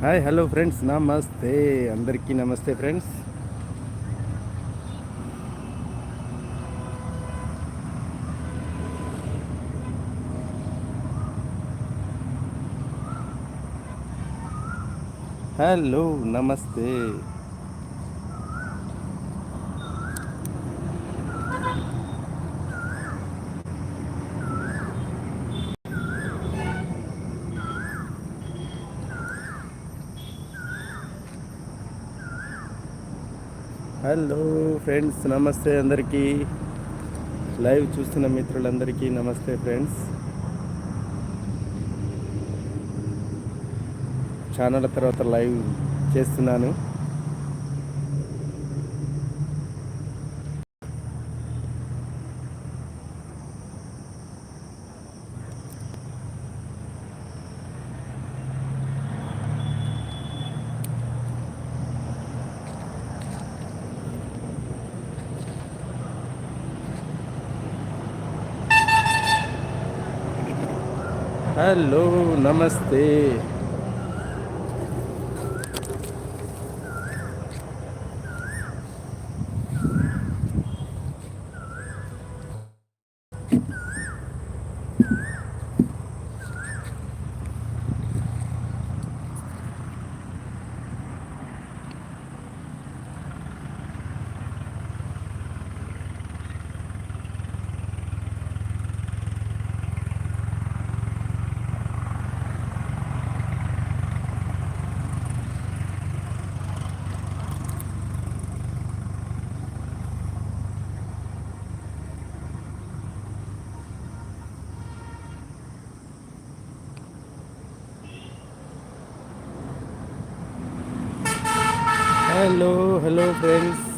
Hi hello friends నమస్తే అందరికీ నమస్తే ఫ్రెండ్స్ హలో నమస్తే హలో ఫ్రెండ్స్ నమస్తే అందరికీ. లైవ్ చూస్తున్న మిత్రులందరికీ నమస్తే ఫ్రెండ్స్. ఛానల్ తర్వాత లైవ్ చేస్తున్నాను. హలో నమస్తే hello hello friends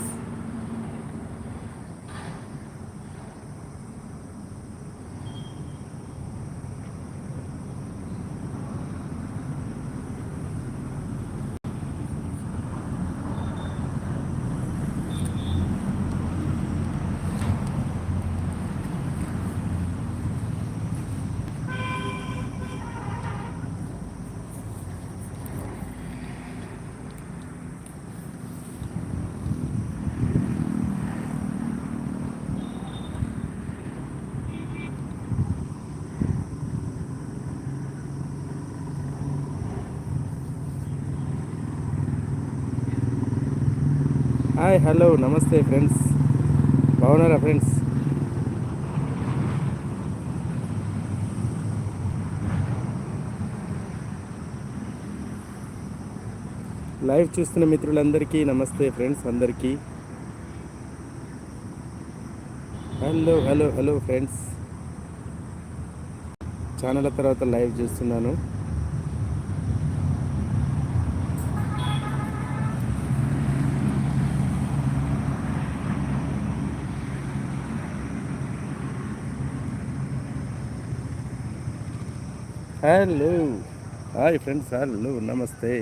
hi hello నమస్తే ఫ్రెండ్స్. బాగున్నారా ఫ్రెండ్స్? లైవ్ చూస్తున్న మిత్రులందరికీ నమస్తే ఫ్రెండ్స్ అందరికీ. Hello hello hello friends. Channel తర్వాత లైవ్ చూస్తున్నాను. హలో. హాయ్ ఫ్రెండ్స్ హలో నమస్తే.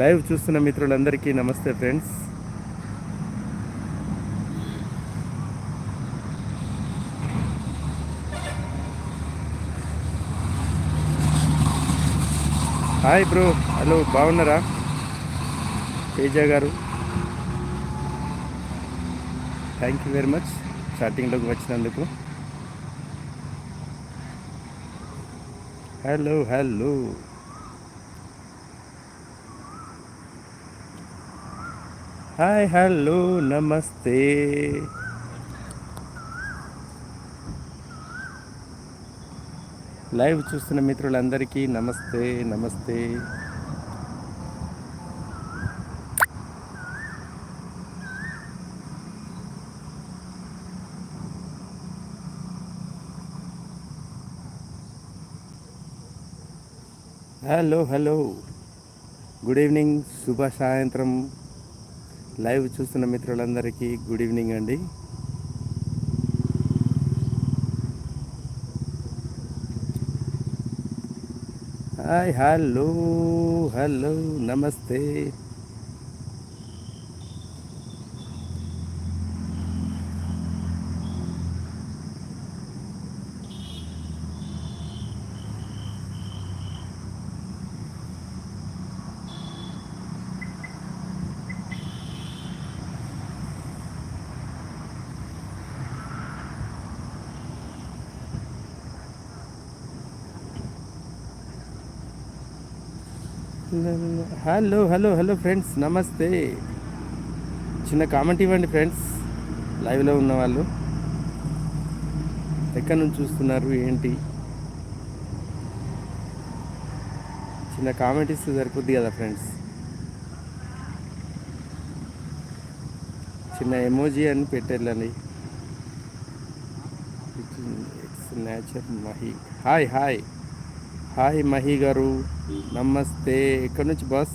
లైవ్ చూస్తున్న మిత్రులందరికీ నమస్తే ఫ్రెండ్స్. హాయ్ బ్రో హలో బాగున్నారా? తేజ గారు. థ్యాంక్ యూ వెరీ మచ్ స్టార్టింగ్లోకి వచ్చినందుకు. హలో హలో హాయ్ హలో నమస్తే లైవ్ చూస్తున్న మిత్రులందరికీ నమస్తే నమస్తే. హలో హలో గుడ్ ఈవినింగ్ శుభ సాయంత్రం లైవ్ చూస్తున్న మిత్రులందరికీ గుడ్ ఈవినింగ్ అండి. హాయ్ హలో హలో నమస్తే హలో హలో హలో ఫ్రెండ్స్ నమస్తే. చిన్న కామెంట్ ఇవ్వండి ఫ్రెండ్స్ లైవ్లో ఉన్న వాళ్ళు. ఎక్కడి నుంచి చూస్తున్నారు ఏంటి? చిన్న కామెంట్ ఇస్తే సరిపోద్ది కదా ఫ్రెండ్స్? చిన్న ఎమోజీ అని పెట్టేళ్ళండి it's nature Mahi hi hi hi Mahi గారు. నమస్తే. ఎక్కడి నుంచి బాస్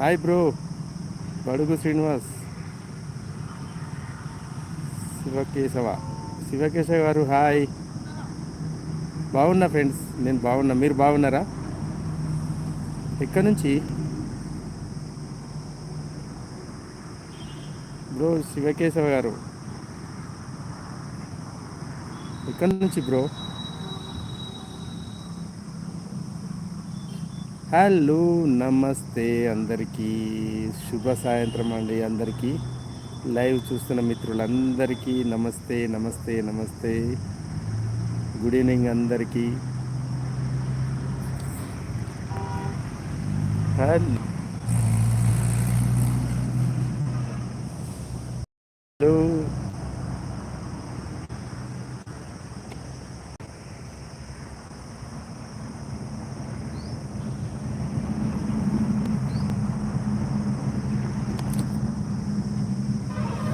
హాయ్ బ్రో. బడుగు శ్రీనివాస్. శివకేశవ. శివకేశవ గారు హాయ్. బాగున్నా ఫ్రెండ్స్? నేను బాగున్నా. మీరు బాగున్నారా? ఎక్కడి నుంచి? బ్రో శివకేశవ గారు. ఎక్కడి నుంచి బ్రో హలో నమస్తే అందరికీ. శుభ సాయంత్రం అండి అందరికీ. లైవ్ చూస్తున్న మిత్రులందరికీ నమస్తే నమస్తే నమస్తే. గుడ్ ఈవినింగ్ అందరికీ. హలో హలో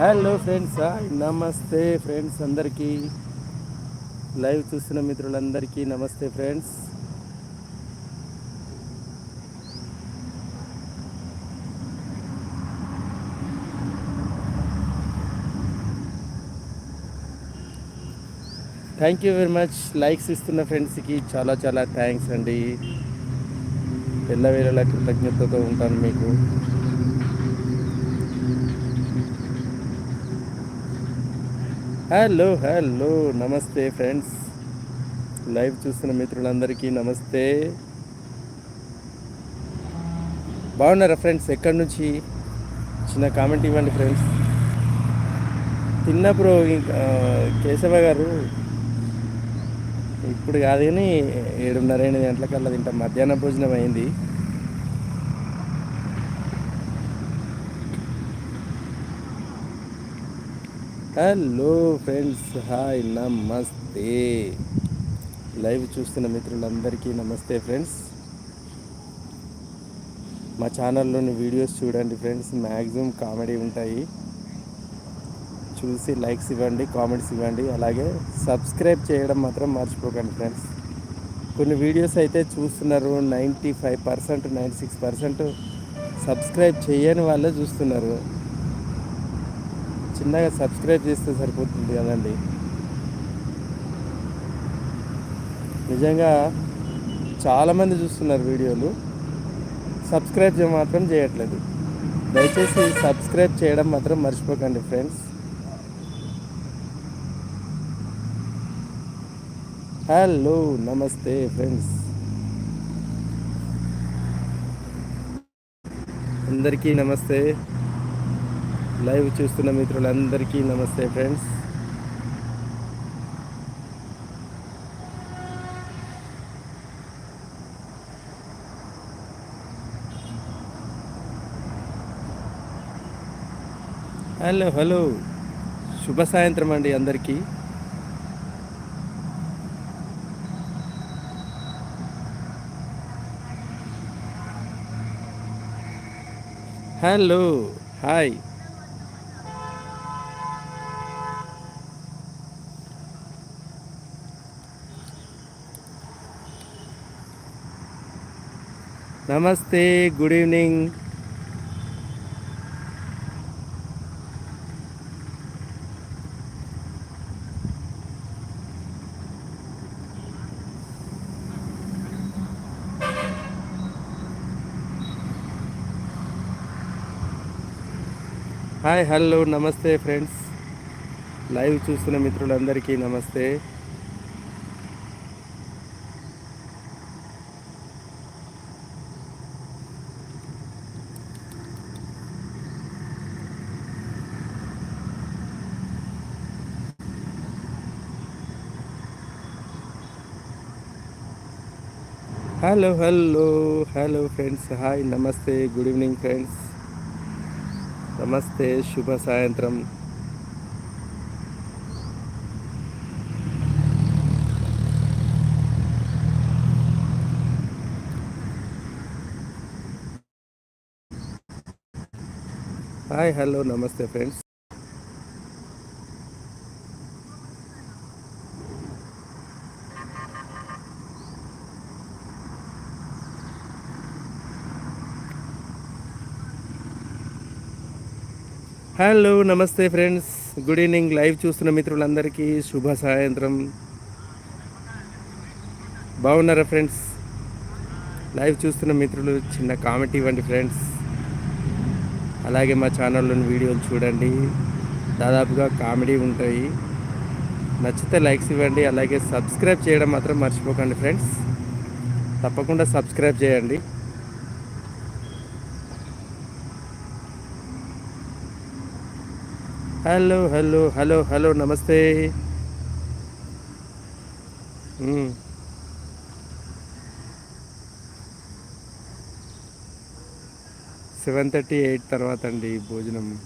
హలో ఫ్రెండ్స్ నమస్తే ఫ్రెండ్స్ అందరికీ. లైవ్ చూస్తున్న మిత్రులందరికీ నమస్తే friends thank you very much likes ఇస్తున్న ఫ్రెండ్స్కి చాలా చాలా థ్యాంక్స్ అండి. ఎల్లవేళలా కృతజ్ఞతతో ఉంటాను మీకు. హలో హలో నమస్తే ఫ్రెండ్స్. లైవ్ చూస్తున్న మిత్రులందరికీ నమస్తే. బాగున్నారా ఫ్రెండ్స్? ఎక్కడి నుంచి? చిన్న కామెంట్ ఇవ్వండి ఫ్రెండ్స్. తిన్నప్పుడు ఇంకా కేశవ గారు. ఇప్పుడు కాదు కానీ ఏడున్నర ఎనిమిది గంటలకల్లా తింటాం. మధ్యాహ్న భోజనం అయింది. హలో ఫ్రెండ్స్ హాయ్ నమస్తే. లైవ్ చూస్తున్న మిత్రులందరికీ నమస్తే ఫ్రెండ్స్. మా ఛానల్లోని వీడియోస్ చూడండి ఫ్రెండ్స్ మ్యాక్సిమం కామెడీ ఉంటాయి. చూసి లైక్స్ ఇవ్వండి కామెంట్స్ ఇవ్వండి అలాగే సబ్స్క్రైబ్ చేయడం మాత్రం మర్చిపోకండి ఫ్రెండ్స్. కొన్ని వీడియోస్ అయితే చూస్తున్నారు ninety five percent ninety six percent subscribe చేయని వాళ్ళే చూస్తున్నారు. చిన్నగా సబ్స్క్రైబ్ చేస్తే సరిపోతుంది కదండి. నిజంగా చాలామంది చూస్తున్నారు వీడియోలు. సబ్స్క్రైబ్ మాత్రం చేయట్లేదు. దయచేసి సబ్స్క్రైబ్ చేయడం మాత్రం మర్చిపోకండి ఫ్రెండ్స్. హలో నమస్తే ఫ్రెండ్స్. అందరికీ నమస్తే. లైవ్ చూస్తున్న మిత్రులందరికీ నమస్తే ఫ్రెండ్స్. Hello hello. శుభ సాయంత్రం అండి అందరికీ. Hello hi. నమస్తే గుడ్ ఈవినింగ్. హాయ్ హలో నమస్తే ఫ్రెండ్స్. లైవ్ చూస్తున్న మిత్రులందరికీ నమస్తే. Hello hello hello friends. Hi నమస్తే గుడ్ ఈవినింగ్ ఫ్రెండ్స్. నమస్తే శుభ సాయంత్రం. హాయ్ హలో నమస్తే ఫ్రెండ్స్. హలో నమస్తే ఫ్రెండ్స్. Good evening. లైవ్ చూస్తున్న మిత్రులందరికీ శుభ సాయంత్రం. బాగున్నారా ఫ్రెండ్స్? లైవ్ చూస్తున్న మిత్రులు చిన్న కామెంట్ ఇవ్వండి ఫ్రెండ్స్. అలాగే మా ఛానల్లోని వీడియోలు చూడండి. దాదాపుగా కామెడీ ఉంటాయి. నచ్చితే లైక్స్ ఇవ్వండి. అలాగే సబ్స్క్రైబ్ చేయడం మాత్రం మర్చిపోకండి ఫ్రెండ్స్. తప్పకుండా సబ్స్క్రైబ్ చేయండి. హలో హలో హలో హలో నమస్తే. సెవెన్ థర్టీ ఎయిట్ తర్వాత అండి భోజనం.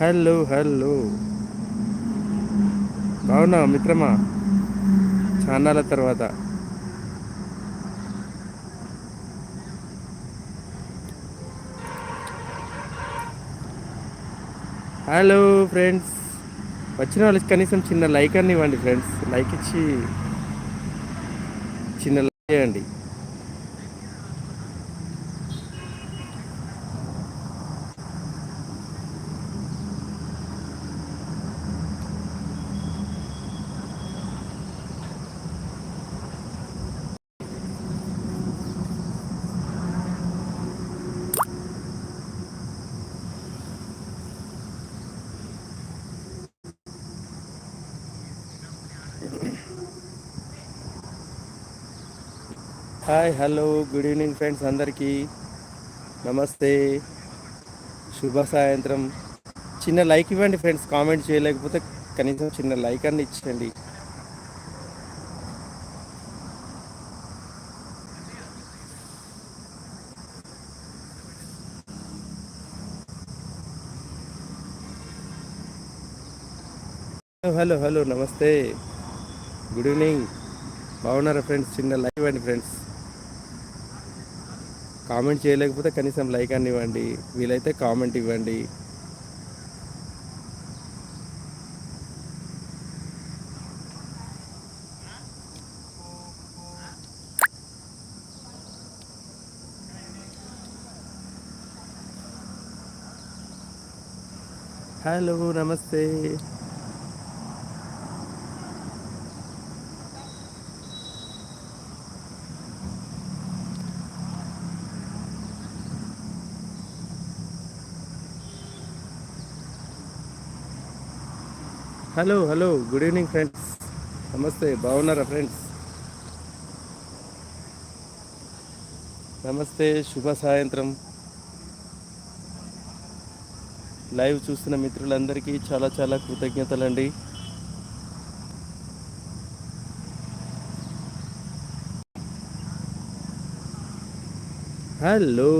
Hello hello. బాగున్నావు మిత్రమా? చాన్నాల తర్వాత. హలో ఫ్రెండ్స్ వచ్చిన వాళ్ళకి కనీసం చిన్న లైక్ అని ఇవ్వండి ఫ్రెండ్స్ లైక్ ఇచ్చి చిన్న లైక్ చేయండి. Hi hello good evening friends అందరికీ. నమస్తే. శుభ సాయంత్రం. చిన్న లైక్ ఇవ్వండి ఫ్రెండ్స్ కామెంట్ చేయలేకపోతే కనీసం చిన్న లైక్ అన్ని ఇచ్చేయండి. హలో హలో నమస్తే. Good evening. బాగున్నారా ఫ్రెండ్స్? చిన్న లైక్ ఇవ్వండి ఫ్రెండ్స్. కామెంట్ చేయలేకపోతే కనీసం లైక్ అని ఇవ్వండి. వీలైతే కామెంట్ ఇవ్వండి. హలో నమస్తే. Hello hello good evening friends నమస్తే బాగున్నారా ఫ్రెండ్స్ నమస్తే శుభ సాయంత్రం లైవ్ చూస్తున్న మిత్రులందరికీ చాలా చాలా కృతజ్ఞతలండి. హలో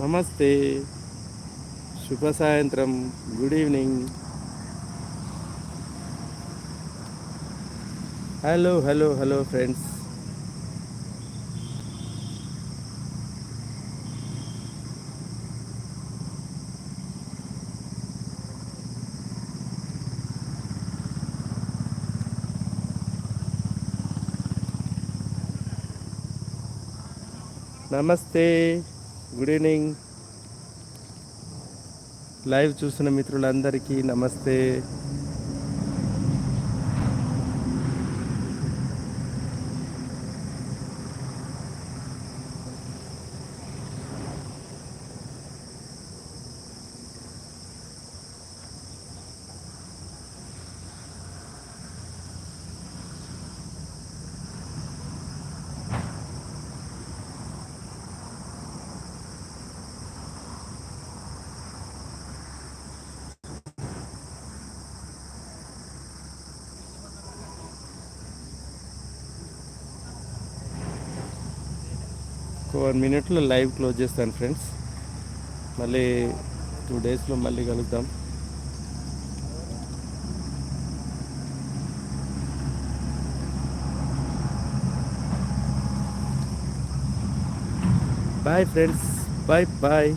నమస్తే. శుభ సాయంత్రం. Good evening. Hello hello hello friends. నమస్తే. గుడ్ ఈవినింగ్ లైవ్ చూసిన మిత్రులందరికీ నమస్తే. వన్ మినిట్లో లైవ్ క్లోజ్ చేస్తాను ఫ్రెండ్స్. మళ్ళీ టూ డేస్లో మళ్ళీ కలుద్దాం. Bye friends. Bye bye.